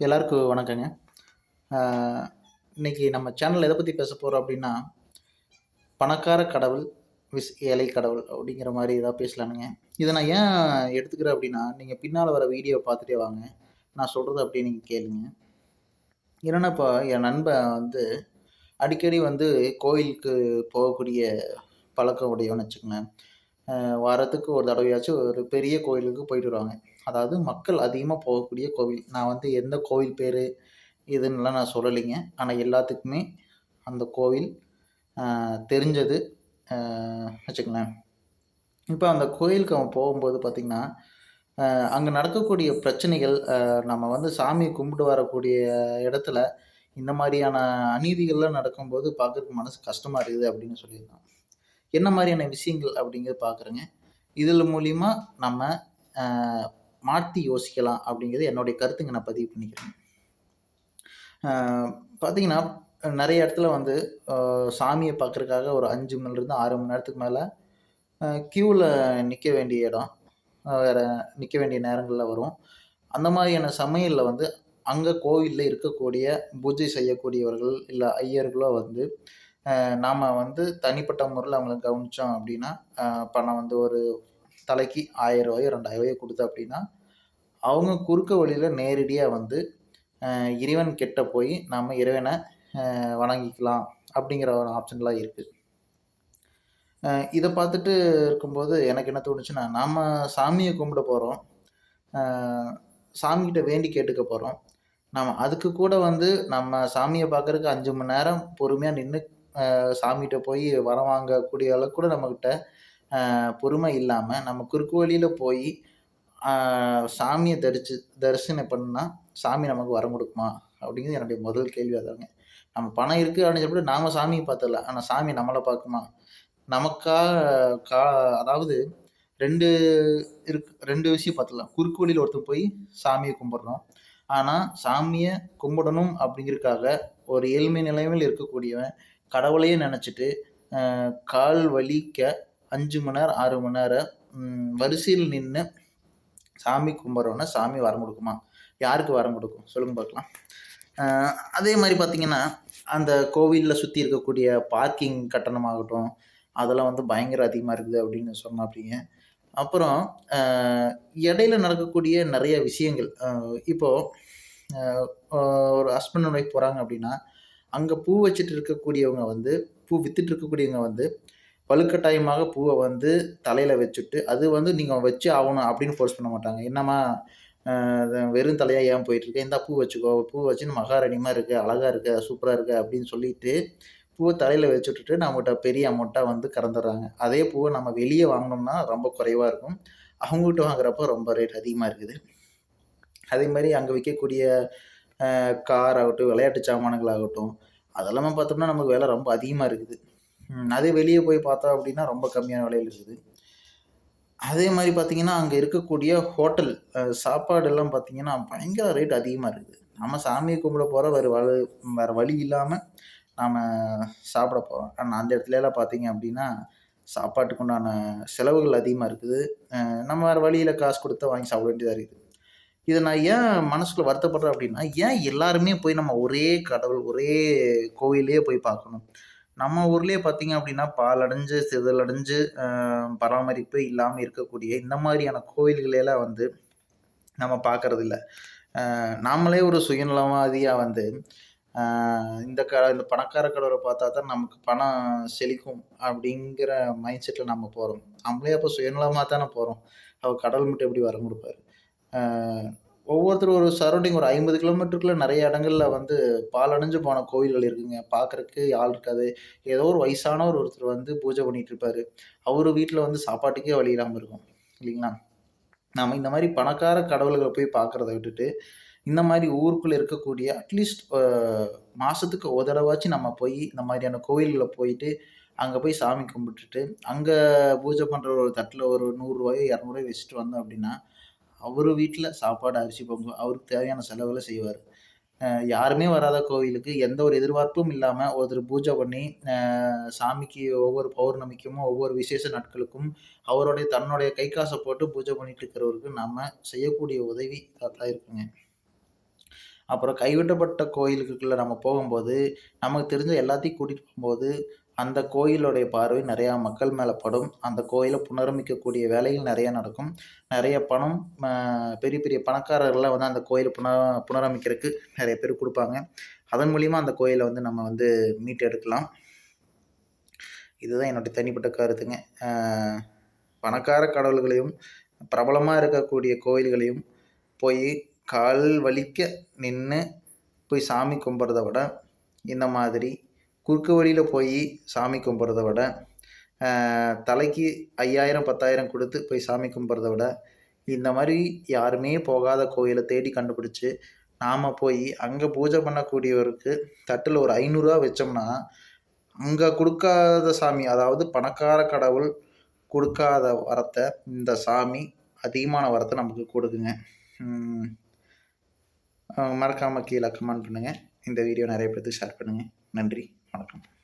எல்லாருக்கும் வணக்கங்க. இன்றைக்கி இன்னைக்கு நம்ம சேனல் எதை பற்றி பேச போகிறோம் அப்படின்னா "பணக்கார கடவுள் விஸ் ஏழை கடவுள்" அப்படிங்கிற மாதிரி ஏதாவது பேசலானுங்க. இதை நான் ஏன் எடுத்துக்கிறேன் அப்படின்னா நீங்கள் பின்னால் வர வீடியோ பார்த்துட்டே வாங்க. நான் சொல்கிறது அப்படியே நீங்கள் கேளுங்க. என்னென்னா இப்போ என் நண்பன் வந்து அடிக்கடி வந்து கோயிலுக்கு போகக்கூடிய பழக்கம் உடையவன்னு வச்சுக்கோங்களேன் வாரத்துக்கு ஒரு தடவையாச்சும் ஒரு பெரிய கோயிலுக்கு போயிட்டு வருவாங்க. அதாவது மக்கள் அதிகமாக போகக்கூடிய கோவில். நான் வந்து எந்த கோவில் பேர் இதுன்னுலாம் நான் சொல்லலைங்க. ஆனால் எல்லாத்துக்குமே அந்த கோவில் தெரிஞ்சது வச்சுக்கங்களேன். இப்போ அந்த கோயிலுக்கு அவன் போகும்போது பார்த்திங்கன்னா அங்கே நடக்கக்கூடிய பிரச்சனைகள் நம்ம வந்து சாமி கும்பிட்டு வரக்கூடிய இடத்துல, இந்த மாதிரியான அநீதிகள்லாம் நடக்கும்போது பார்க்கறதுக்கு மனசு கஷ்டமாக இருக்குது அப்படின்னு சொல்லியிருந்தான். என்ன மாதிரியான விஷயங்கள் அப்படிங்கிறது பார்க்குறேங்க. இதில் மூலிமா நம்ம மாற்றி யோசிக்கலாம் அப்படிங்கிறது என்னுடைய கருத்துங்க நான் பதிவு பண்ணிக்கிறேன். பார்த்தீங்கன்னா, நிறைய இடத்துல வந்து சாமியை பார்க்குறதுக்காக ஒரு ஒரு 5 மணிலேருந்து ஆறு மணி நேரத்துக்கு மேலே க்யூவில் நிற்க வேண்டிய இடம். வேறு நிற்க வேண்டிய நேரங்களில் வரும். அந்த மாதிரியான சமையலில் வந்து, அங்கே கோவில்ல இருக்கக்கூடிய பூஜை செய்யக்கூடியவர்கள், இல்லை ஐயர்களோ வந்து, நாம் வந்து தனிப்பட்ட முறையில் அவங்கள கவனிச்சோம் அப்படின்னா, பணம் வந்து ஒரு தலைக்கு ஆயிரம் ரூபாயோ ரெண்டாயிரம் ரூபாயோ கொடுத்தோம் அப்படின்னா, அவங்க குறுக்க வழியில் நேரடியாக வந்து இறைவன் கிட்ட போய் நம்ம இறைவனை வணங்கிக்கலாம் அப்படிங்கிற ஒரு ஆப்ஷன்லாம் இருக்குது இதை பார்த்துட்டு இருக்கும்போது எனக்கு என்ன தோணுச்சுன்னா, நாம் சாமியை கும்பிட போகிறோம் சாமிகிட்ட வேண்டி கேட்டுக்க போகிறோம் நம்ம அதுக்கு கூட வந்து நம்ம சாமியை பார்க்கறதுக்கு அஞ்சு மணி நேரம் பொறுமையாக நின்று சாமிகிட்ட போய் வரம் வாங்கக்கூடிய அளவுக்கு கூட நம்மகிட்ட பொறுமை இல்லாமல் நம்ம குறுக்கு வழியில் போய் சாமியை தரிச்சு தரிசனம் பண்ணால் சாமி நமக்கு வரம் கொடுக்குமா அப்படிங்கிறது என்னுடைய முதல் கேள்வி அதாங்க. நம்ம பணம் இருக்குது அப்படின்னு சொல்லிட்டு நாம் சாமியை பார்த்தல ஆனால் சாமி நம்மளை பார்க்குமா? நமக்காக கா அதாவது ரெண்டு இருக்கு ரெண்டு விஷயம் பார்த்துக்கலாம். குறுக்கு வழியில் ஒருத்தர் போய் சாமியை கும்பிட்றோம் ஆனால் சாமியை கும்பிடணும் அப்படிங்கிறதுக்காக ஒரு ஏழ்மை நிலைமையில் இருக்கக்கூடியவன், கடவுளையே நினச்சிட்டு கால் வலிக்க அஞ்சு மணி நேரம், ஆறு மணி நேரம் வரிசையில் நின்று சாமி கும்பிட்றோன்னா சாமி வரம் கொடுக்குமா யாருக்கு வரம் கொடுக்கும் சொல்லுங்க பார்க்கலாம். அதே மாதிரி பார்த்தீங்கன்னா, அந்த கோவிலில் சுற்றி இருக்கக்கூடிய பார்க்கிங் கட்டணமாகட்டும், அதெல்லாம் வந்து பயங்கர அதிகமாக இருக்குது அப்படின்னு சொன்னாப்படிங்க. அப்புறம் இடையில நடக்கக்கூடிய நிறைய விஷயங்கள். இப்போது இப்போ ஒரு ஹஸ்பண்ட் ஒய்ஃப் போகிறாங்க அப்படின்னா, அங்கே பூ வச்சுட்டு இருக்கக்கூடியவங்க வந்து பூ வித்துட்டு இருக்கக்கூடியவங்க வந்து, வலுக்கட்டாயமாக பூவை வந்து தலையில் வச்சுட்டு, அது வந்து நீங்கள் வச்சு ஆகணும் அப்படின்னு ஃபோர்ஸ் பண்ண மாட்டாங்க. என்னம்மா வெறும் தலையாக ஏன் போயிட்டுருக்க? இந்த பூ வச்சுக்கோ. பூ வச்சு மகாராணி இருக்குது அழகாக அழகா சூப்பராக இருக்குது அப்படின்னு சொல்லிட்டு, பூவை தலையில் வச்சு விட்டுட்டு பெரிய அமௌண்ட்டாக வந்து கறந்துடுறாங்க. அதே பூவை நம்ம வெளியே வாங்கினோம்னா ரொம்ப குறைவாக இருக்கும். அவங்ககிட்ட வாங்குறப்போ ரொம்ப ரேட் அதிகமாக இருக்குது. அதே மாதிரி அங்கே விற்கக்கூடிய கார் ஆகட்டும், விளையாட்டு சாமான்கள் ஆகட்டும், அதெல்லாமே பார்த்தோம்னா நமக்கு விலை ரொம்ப அதிகமாக இருக்குது. அதே வெளியே போய் பார்த்தோம் அப்படின்னா ரொம்ப கம்மியான விலையில் இருக்குது. அதே மாதிரி பார்த்தீங்கன்னா, அங்கே இருக்கக்கூடிய ஹோட்டல் சாப்பாடெல்லாம் பார்த்தீங்கன்னா, பயங்கர ரேட் அதிகமாக இருக்குது. நம்ம சாமியை கும்பிட போகிற வேறு வலு வேறு வழி இல்லாமல் நாம் சாப்பிட போகிறோம் ஆனால் அந்த இடத்துலலாம் பார்த்தீங்க அப்படின்னா, சாப்பாட்டுக்கு உண்டான செலவுகள் அதிகமாக இருக்குது. நம்ம வேறு வழியில் காசு கொடுத்து வாங்கி சாப்பிட வேண்டியதாக இருக்குது. இதை நான் ஏன் மனசுக்குள்ள வருத்தப்படுறேன் அப்படின்னா, ஏன் எல்லாருமே போய் நம்ம ஒரே கடவுள், ஒரே கோவில்லயே போய் பார்க்கணும்? நம்ம ஊர்லேயே பார்த்தீங்க அப்படின்னா, பாழடைஞ்சு, சிதலடைஞ்சு, பராமரிப்பு இல்லாமல் இருக்கக்கூடிய இந்த மாதிரியான கோவில்களெல்லாம் வந்து நம்ம பார்க்கறதில்ல. நாமளே ஒரு சுயநலவாதியாக வந்து, இந்த க இந்த பணக்கார கடவுளை பார்த்தா தான் நமக்கு பணம் செழிக்கும் அப்படிங்கிற மைண்ட் செட்டில் நம்ம போகிறோம் நம்மளே அப்போ சுயநலமாக தானே போகிறோம் அவர் கடவுள் மட்டும் எப்படி வரம் கொடுப்பாரு? ஒவ்வொருத்தரும் ஒரு சரௌண்டிங் ஒரு 50 கிலோமீட்டருக்குள்ள நிறைய இடங்கள்ல வந்து பாலடைஞ்சு போன கோவில்கள் இருக்குங்க. பார்க்கறக்கு ஆள் இருக்காது. ஏதோ ஒரு வயசானவர் ஒருத்தர் வந்து பூஜை பண்ணிட்டு இருப்பாரு. அவரு வீட்டில் வந்து சாப்பாட்டுக்கே வழி இல்லாமல் இருக்கும். இல்லைங்களா? நாம இந்த மாதிரி பணக்கார கடவுள்களை போய் பார்க்கறத விட்டுட்டு, இந்த மாதிரி ஊருக்குள்ளே இருக்கக்கூடிய அட்லீஸ்ட் மாதத்துக்கு ஒரு தடவாச்சும் நம்ம போய் இந்த மாதிரியான கோவில்களை போயிட்டு, அங்கே போய் சாமி கும்பிட்டுட்டு, அங்கே பூஜை பண்ணுற ஒரு தட்டில் ஒரு நூறுரூவாயோ இரநூறுவாயோ வச்சுட்டு வந்தோம் அப்படின்னா, அவர் வீட்டில் சாப்பாடு, அரிசி, பங்கு அவருக்கு தேவையான செலவில் செய்வார் யாருமே வராத கோவிலுக்கு எந்த ஒரு எதிர்பார்ப்பும் இல்லாமல் ஒருத்தர் பூஜை பண்ணி, சாமிக்கு ஒவ்வொரு பௌர்ணமிக்கும், ஒவ்வொரு விசேஷ நாட்களுக்கும் அவருடைய தன்னுடைய கை காசை போட்டு பூஜை பண்ணிட்டு இருக்கிறவருக்கு நம்ம செய்யக்கூடிய உதவி தான் இருக்குங்க. அப்புறம் கைவிடப்பட்ட கோயிலுக்குள்ளே நம்ம போகும்போது நமக்கு தெரிஞ்ச எல்லாத்தையும் கூட்டிகிட்டு போகும்போது அந்த கோயிலுடைய பார்வை நிறையா மக்கள் மேலே படும். அந்த கோயிலை புனரமைக்கக்கூடிய வேலைகள் நிறையா நடக்கும். நிறைய பணம் பெரிய பெரிய பணக்காரர்கள்லாம் வந்து அந்த கோயிலை புன புனரமைக்கிறதுக்கு நிறைய பேர் கொடுப்பாங்க. அதன் மூலிமா அந்த கோயிலை வந்து நம்ம வந்து மீட்டு எடுக்கலாம் இதுதான் என்னுடைய தனிப்பட்ட கருத்துங்க. பணக்கார கடவுள்களையும் பிரபலமாக இருக்கக்கூடிய கோயில்களையும் போய் கால் வலிக்க நின்று போய் சாமி கும்பிட்றத விட இந்த மாதிரி குறுக்கு வழியில் போய் சாமி கும்பிட்றத விட தலைக்கு ஐயாயிரம் பத்தாயிரம் கொடுத்து போய் சாமி கும்பிட்றத விட இந்த மாதிரி யாருமே போகாத கோயிலை தேடி கண்டுபிடிச்சி நாம் போய் அங்கே பூஜை பண்ணக்கூடியவருக்கு தட்டில் ஒரு ஐநூறுரூவா வச்சோம்னா அங்கே கொடுக்காத சாமி அதாவது பணக்கார கடவுள் கொடுக்காத வரத்தை இந்த சாமி அதிகமான வரத்தை நமக்கு கொடுக்குங்க. மறக்காமல் கீழே கமெண்ட் பண்ணுங்கள் இந்த வீடியோ நிறைய பேர்த்துக்கு ஷேர் பண்ணுங்கள் நன்றி. Welcome.